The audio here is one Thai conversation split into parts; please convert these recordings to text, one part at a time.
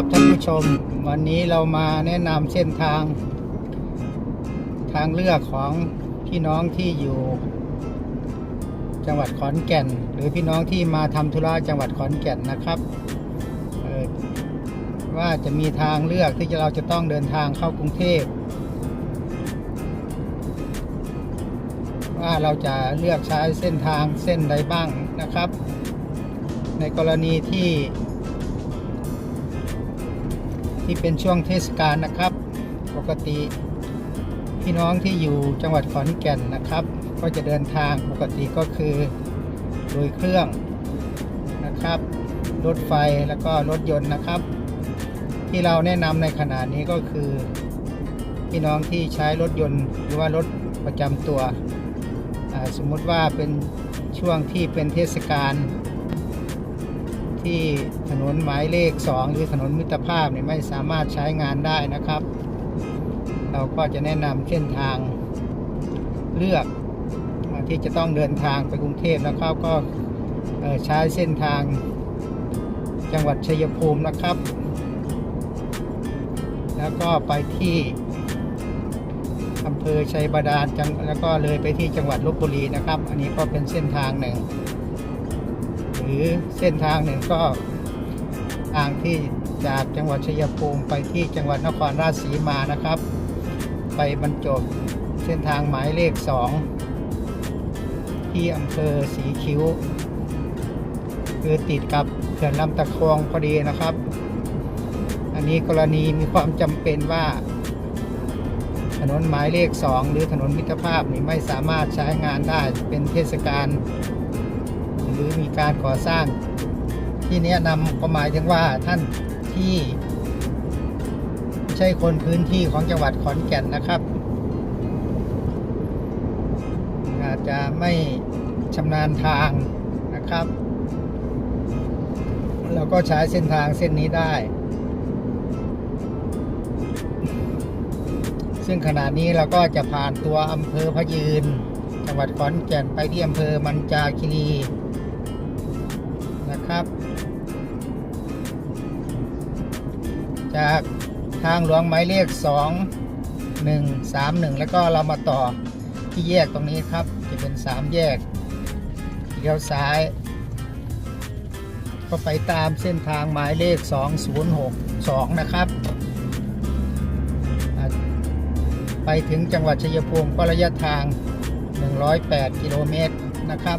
ครับท่านผู้ชมวันนี้เรามาแนะนำเส้นทาง ทางเลือกของพี่น้องที่อยู่ จังหวัดขอนแก่น หรือพี่น้องที่มาทำธุระจังหวัดขอนแก่นนะครับว่าจะมีทางเลือกที่เราจะต้องเดินทางเข้ากรุงเทพว่าเราจะเลือกใช้เส้นทางเส้นใดบ้างนะครับ ในกรณีที่ ที่เป็นช่วงเทศกาลนะครับ ปกติพี่น้องที่อยู่จังหวัดขอนแก่นนะครับ ก็จะเดินทางปกติก็คือโดยเครื่องนะครับ รถไฟแล้วก็รถยนต์นะครับ ที่เราแนะนำในขณะนี้ก็คือ พี่น้องที่ใช้รถยนต์หรือว่ารถประจำตัว สมมุติว่าเป็นช่วงที่เป็นเทศกาล ที่ถนนหมายเลข2หรือถนนมิตรภาพเนี่ยไม่สามารถใช้งานได้นะครับ เราก็จะแนะนำเส้นทางเลือกที่จะต้องเดินทางไปกรุงเทพนะครับก็ใช้เส้นทางจังหวัดชัยภูมินะครับ แล้วก็ไปที่อำเภอชัยบาดาลแล้วก็เลยไปที่จังหวัดลบบุรีนะครับ อันนี้ก็เป็นเส้นทางหนึ่ง อเส้นทางหนึ่งก็ทางที่จากจังหวัดชัยภูมิไปที่จังหวัดนครราชสีมานะครับ ไปบรรจบเส้นทางหมายเลข 2 ที่อำเภอสีคิ้ว คือติดกับเขื่อนลำตะคองพอดีนะครับ อันนี้กรณีมีความจำเป็นว่า ถนนหมายเลข 2 หรือถนนมิตรภาพนี่ไม่สามารถใช้งานได้เป็นเทศกาล รือมีการก่อสร้าง ที่แนะนำก็หมายถึงว่าท่านที่ไม่ใช่คนพื้นที่ของจังหวัดขอนแก่นนะครับ อาจจะไม่ชำนาญทางนะครับเราก็ใช้เส้นทางเส้นนี้ได้ ซึ่งขณะนี้เราก็จะผ่านตัวอำเภอพะยืน จังหวัดขอนแก่นไปที่อำเภอมันจาคีรี ครับ จากทางหลวงหมายเลข 2 1 3 1 แล้วก็เรามาต่อที่แยกตรงนี้ครับ จะเป็น 3 แยกเลี้ยวซ้าย ก็ไปตามเส้นทางหมายเลข 2062 นะครับ ไปถึงจังหวัดชัยภูมิก็ระยะทาง 108 กิโลเมตรนะครับ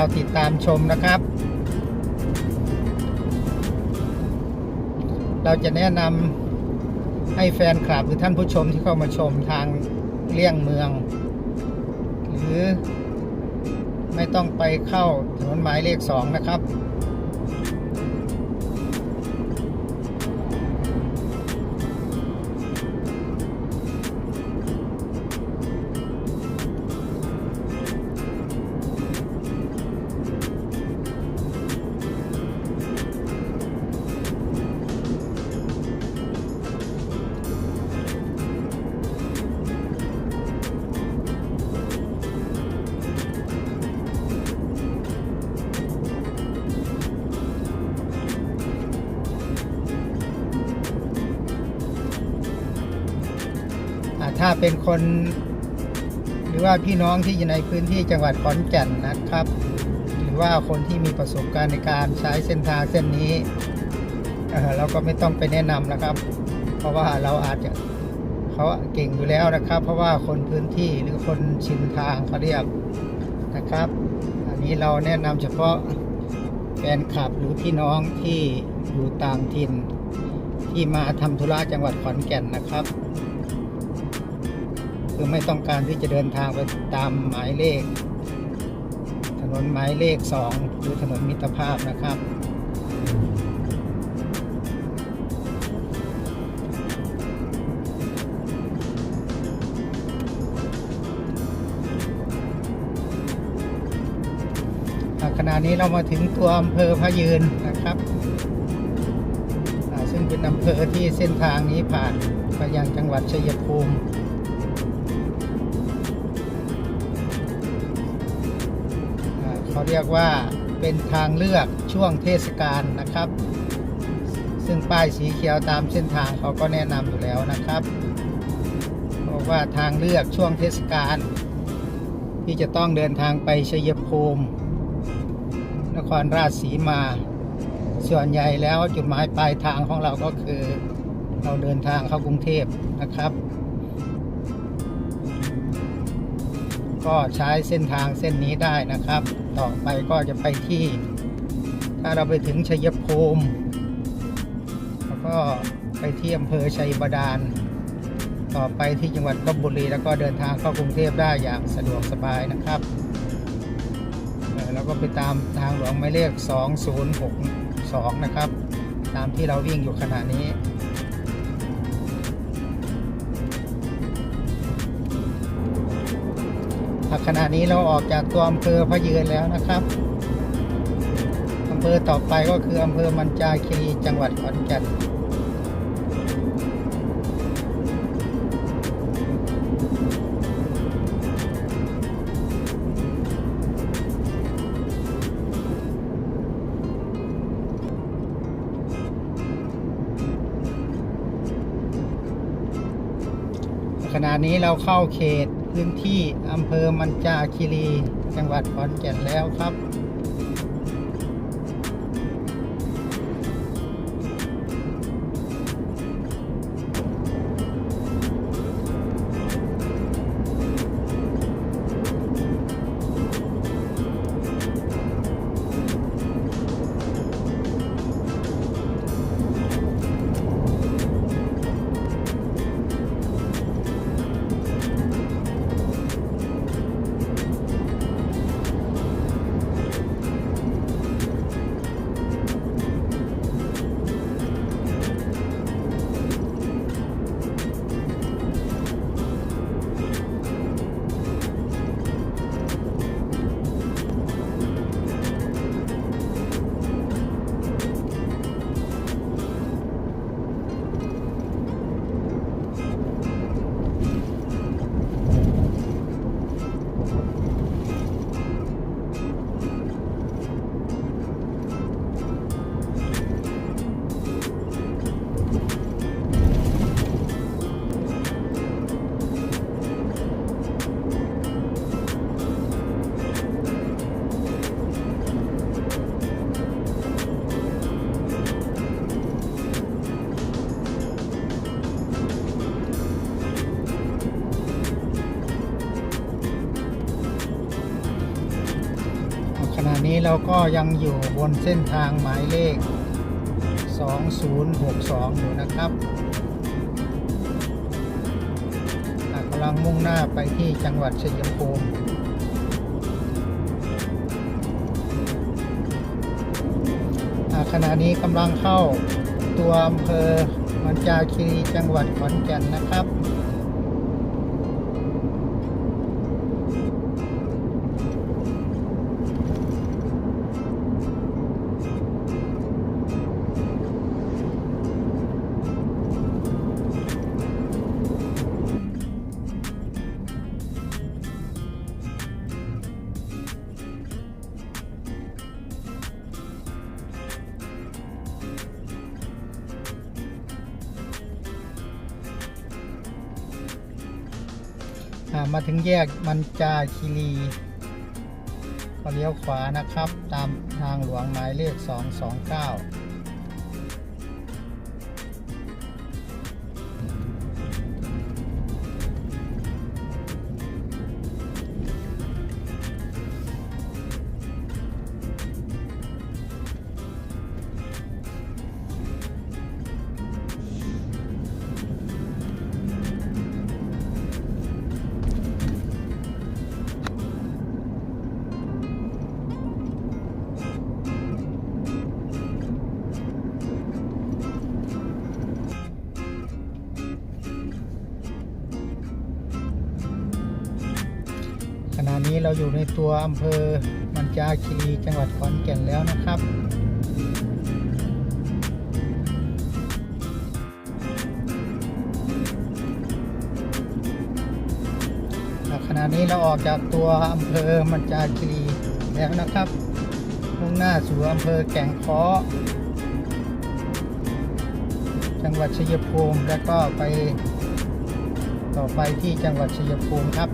เราติดตามชมนะครับ เราจะแนะนำให้แฟนคลับหรือท่านผู้ชมที่เข้ามาชมทางเลี่ยงเมือง หรือไม่ต้องไปเข้าถนนหมายเลขสองนะครับ เป็นคน หรือว่าพี่น้องที่อยู่ในพื้นที่จังหวัดขอนแก่นนะครับ หรือว่าคนที่มีประสบการณ์ในการใช้เส้นทางเส้นนี้เราก็ไม่ต้องไปแนะนำนะครับ เพราะว่าเราอาจจะเขาเก่งอยู่แล้วนะครับ เพราะว่าคนพื้นที่หรือคนชินทางเขาเรียกนะครับ อันนี้เราแนะนำเฉพาะแฟนคลับหรือพี่น้องที่อยู่ต่างถิ่นที่มาทำธุระจังหวัดขอนแก่นนะครับ คือไม่ต้องการที่จะเดินทางไปตามหมายเลข ถนนหมายเลข 2 หรือถนนมิตรภาพนะครับขณะนี้เรามาถึงตัวอำเภอพะยืนนะครับ ซึ่งเป็นอำเภอที่เส้นทางนี้ผ่านไปยังจังหวัดชัยภูมิ เขาเรียกว่าเป็นทางเลือกช่วงเทศกาลนะครับ ซึ่งป้ายสีเขียวตามเส้นทางเขาก็แนะนำอยู่แล้วนะครับบอกว่าทางเลือกช่วงเทศกาลที่จะต้องเดินทางไปชัยภูมินครราชสีมา ส่วนใหญ่แล้วจุดหมายปลายทางของเราก็คือ เราเดินทางเข้ากรุงเทพนะครับ ก็ใช้เส้นทางเส้นนี้ได้นะครับ ต่อไปก็จะไปที่ ถ้าเราไปถึงชัยภูมิแล้วก็ไปที่อำเภอชัยบาดาล ต่อไปที่จังหวัดลบบุรี แล้วก็เดินทางเข้ากรุงเทพได้อย่างสะดวกสบายนะครับแล้วก็ไปตามทางหลวงหมายเลข 2062 นะครับ ตามที่เราวิ่งอยู่ขณะนี้ ขณะนี้เราออกจากตัวอำเภอพะยืนแล้วนะครับอำเภอต่อไปก็คืออำเภอมันจาคีรีจังหวัดขอนแก่นขณะนี้เราเข้าเขต พื้นที่อำเภอมัญจาคีรี จังหวัดขอนแก่นแล้วครับ นี้เราก็ยังอยู่บนเส้นทางหมายเลข 2062 อยู่นะครับกำลังมุ่งหน้าไปที่จังหวัดชัยภูมิขณะนี้กำลังเข้าตัวอำเภอมันจาคีรีจังหวัดขอนแก่นนะครับ มาถึงแยกมันจาคีรีก็เลี้ยวขวานะครับ ตามทางหลวงหมายเลข 229 เราอยู่ในตัวอำเภอมันจาคีรีจังหวัดขอนแก่นแล้วนะครับ ขณะนี้เราออกจากตัวอำเภอมันจาคีรีแล้วนะครับมุ่งหน้าสู่อำเภอแก่งค้อจังหวัดชัยภูมิแล้วก็ไปต่อไปที่จังหวัดชัยภูมิครับ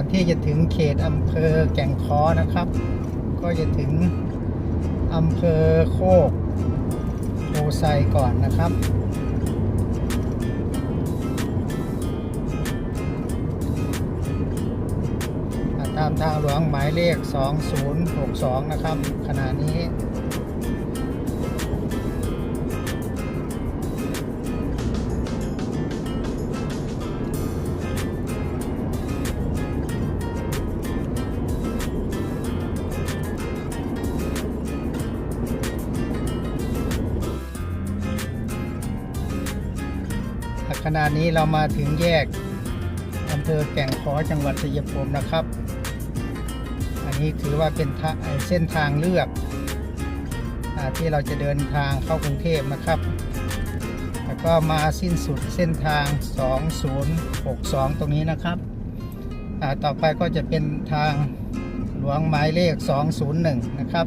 อ่าที่จะถึงเขตอำเภอแก่งค้อนะครับ ก็จะถึงอำเภอโคกโพไซก่อนนะครับตามทางหลวงหมายเลข 2062 นะครับขณะนี้ ณะนี้เรามาถึงแยกอำเภอแก่งขอจังหวัดชัยภูมินะครับ อันนี้ถือว่าเป็นเส้นทางเลือกอที่เราจะเดินทางเข้ากรุงเทพนะครับ แล้วก็มาสิ้นสุดเส้นทาง 2062 ตรงนี้นะครับ ต่อไปก็จะเป็นทางหลวงหมายเลข 201 นะครับ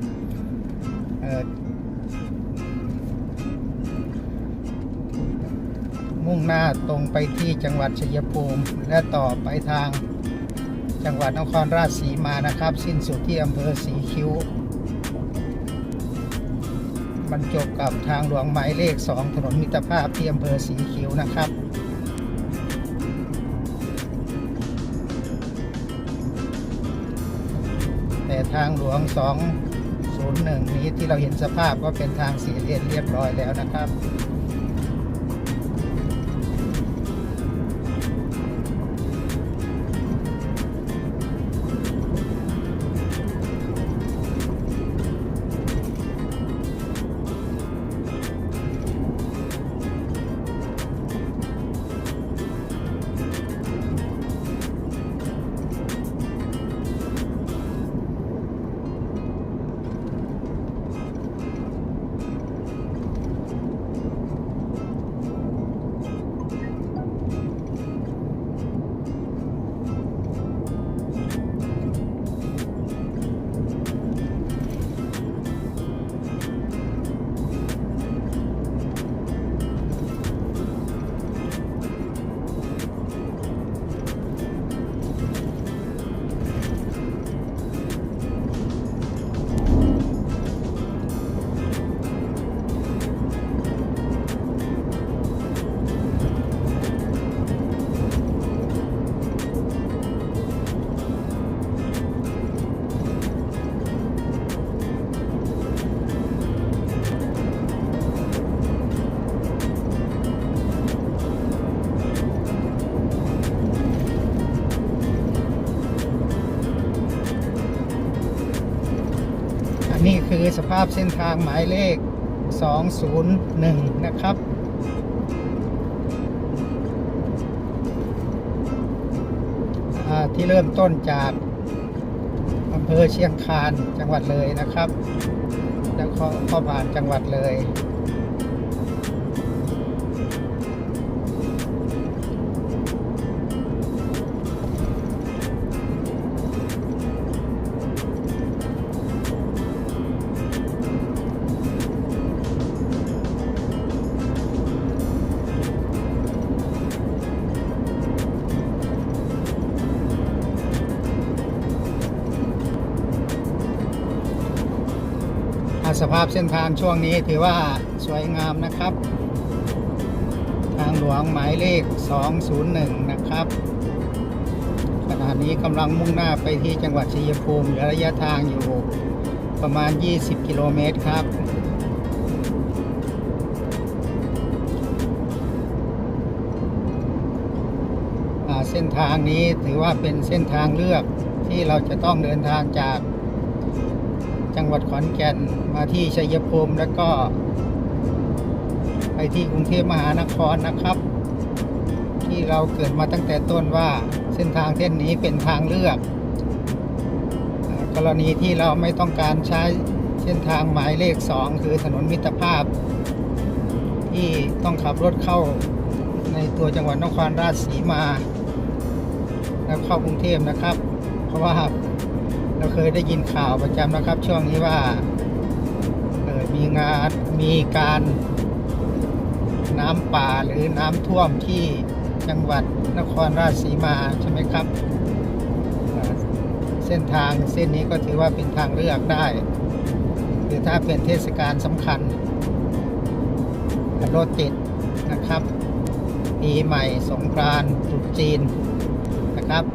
มุ่งหน้าตรงไปที่จังหวัดชัยภูมิ และต่อไปทางจังหวัดนครราชสีมานะครับ สิ้นสุดที่อำเภอสีคิ้วบรรจบกับทางหลวงหมายเลข 2 ถนนมิตรภาพที่อำเภอสีคิ้วนะครับแต่ทางหลวง 201 นี้ที่เราเห็นสภาพก็เป็นทางสี่เลนเรียบร้อยแล้วนะครับ นี่คือสภาพเส้นทางหมายเลข 201 นะครับที่เริ่มต้นจากอำเภอเชียงคานจังหวัดเลยนะครับ แล้วก็ผ่านจังหวัดเลย สภาพเส้นทางช่วงนี้ถือว่าสวยงามนะครับ ทางหลวงหมายเลข 201 นะครับขณะนี้กำลังมุ่งหน้าไปที่จังหวัดชัยภูมิระยะทางอยู่ประมาณ 20 กิโลเมตรครับเส้นทางนี้ถือว่าเป็นเส้นทางเลือกที่เราจะต้องเดินทางจาก จังหวัดขอนแก่นมาที่ชัยภูมิแล้วก็ ไปที่กรุงเทพมหานครนะครับ ที่เราเกิดมาตั้งแต่ต้นว่าเส้นทางเส้นนี้เป็นทางเลือก กรณีที่เราไม่ต้องการใช้เส้นทางหมายเลข 2 คือถนนมิตรภาพ ที่ต้องขับรถเข้าในตัวจังหวัดนครราชสีมา แล้วเข้ากรุงเทพนะครับ เพราะว่า เราเคยได้ยินข่าวประจำนะครับ ช่วงนี้ว่าเออมีงานมีการน้ำป่าหรือน้ำท่วมที่จังหวัดนครราชสีมาใช่ไหมครับ เส้นทางเส้นนี้ก็ถือว่าเป็นทางเลือกได้คือถ้าเป็นเทศกาลสำคัญรถติดนะครับปีใหม่สงกรานต์ตรุษจีนนะครับ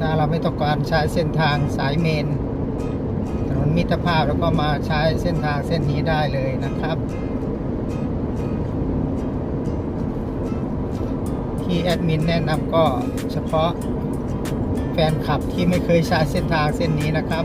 ถ้าเราไม่ต้องการใช้เส้นทางสายเมนถนนมิตรภาพแล้วก็มาใช้เส้นทางเส้นนี้ได้เลยนะครับ ที่แอดมินแนะนำก็เฉพาะแฟนคลับที่ไม่เคยใช้เส้นทางเส้นนี้นะครับ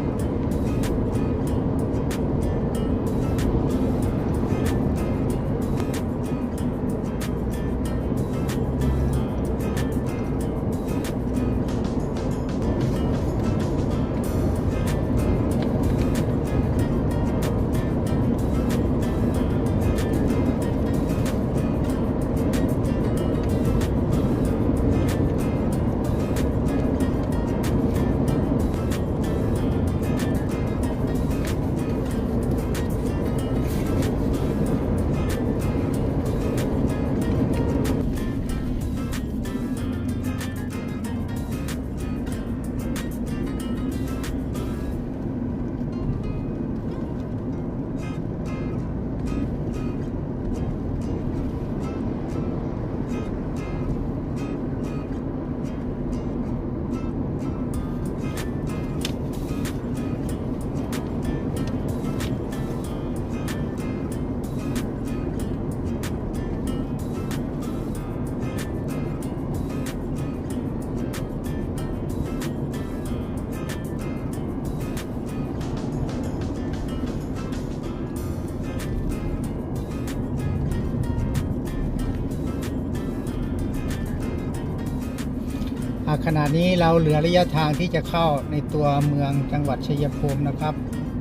ขณะนี้เราเหลือระยะทางที่จะเข้าในตัวเมืองจังหวัดชัยภูมินะครับ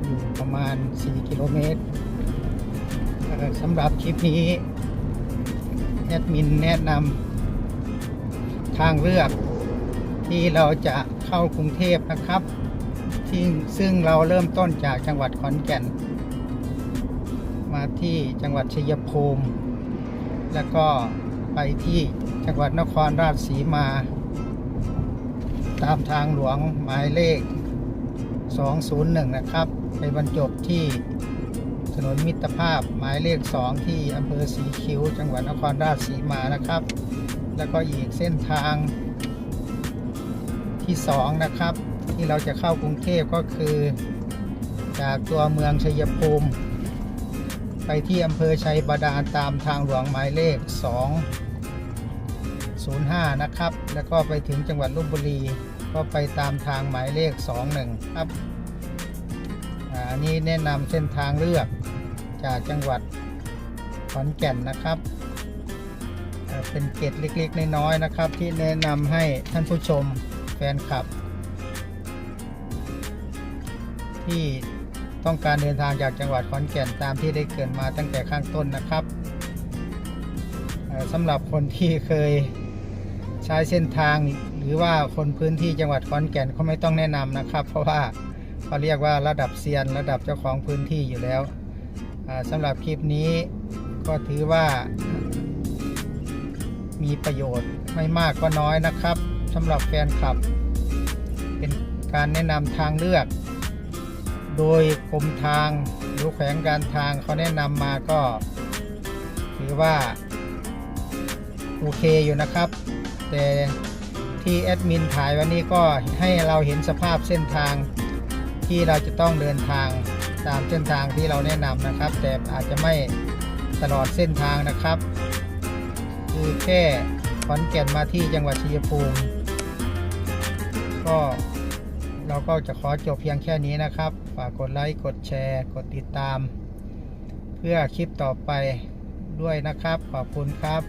อยู่ประมาณ 4 กิโลเมตรสำหรับคลิปนี้แอดมินแนะนำทางเลือกที่เราจะเข้ากรุงเทพนะครับที่ซึ่งเราเริ่มต้นจากจังหวัดขอนแก่น มาที่จังหวัดชัยภูมิ แล้วก็ไปที่จังหวัดนครราชสีมา ตามทางหลวงหมายเลข 201 นะครับ ไปบรรจบที่ถนนมิตรภาพหมายเลข 2 ที่อำเภอสีคิ้ว จังหวัดนครราชสีมานะครับ แล้วก็อีกเส้นทางที่ 2 นะครับ ที่เราจะเข้ากรุงเทพก็คือ จากตัวเมืองชัยภูมิ ไปที่อำเภอชัยบาดาลตามทางหลวงหมายเลข 2 05 นะครับ แล้วก็ไปถึงจังหวัดลบบุรี ก็ไปตามทางหมายเลข 21 ครับอันนี้แนะนำเส้นทางเลือกจากจังหวัดขอนแก่นนะครับ เป็นเกตเล็กๆ น้อยๆนะครับ ที่แนะนำให้ท่านผู้ชมแฟนคลับ ที่ต้องการเดินทางจากจังหวัดขอนแก่นตามที่ได้เกินมาตั้งแต่ข้างต้นนะครับสำหรับคนที่เคยใช้เส้นทาง รือว่าคนพื้นที่จังหวัดขอนแก่นเขาไม่ต้องแนะนำนะครับ เพราะว่าเขาเรียกว่าระดับเซียนระดับเจ้าของพื้นที่อยู่แล้วอ่าสำหรับคลิปนี้ก็ถือว่า มีประโยชน์ไม่มากก็น้อยนะครับสำหรับแฟนคลับ เป็นการแนะนำทางเลือก โดยกรมทางหรือแขวงการทางเขาแนะนำมาก็ ถือว่า โอเคอยู่นะครับ แต่ ที่แอดมินถ่ายวันนี้ก็ให้เราเห็นสภาพเส้นทางที่เราจะต้องเดินทางตามเส้นทางที่เราแนะนำนะครับ แต่อาจจะไม่ตลอดเส้นทางนะครับ คือแค่ขอนแก่นมาที่จังหวัดชัยภูมิ ก็เราก็จะขอจบเพียงแค่นี้นะครับ ฝากกดไลค์ กดแชร์ กดติดตาม เพื่อคลิปต่อไปด้วยนะครับ ขอบคุณครับ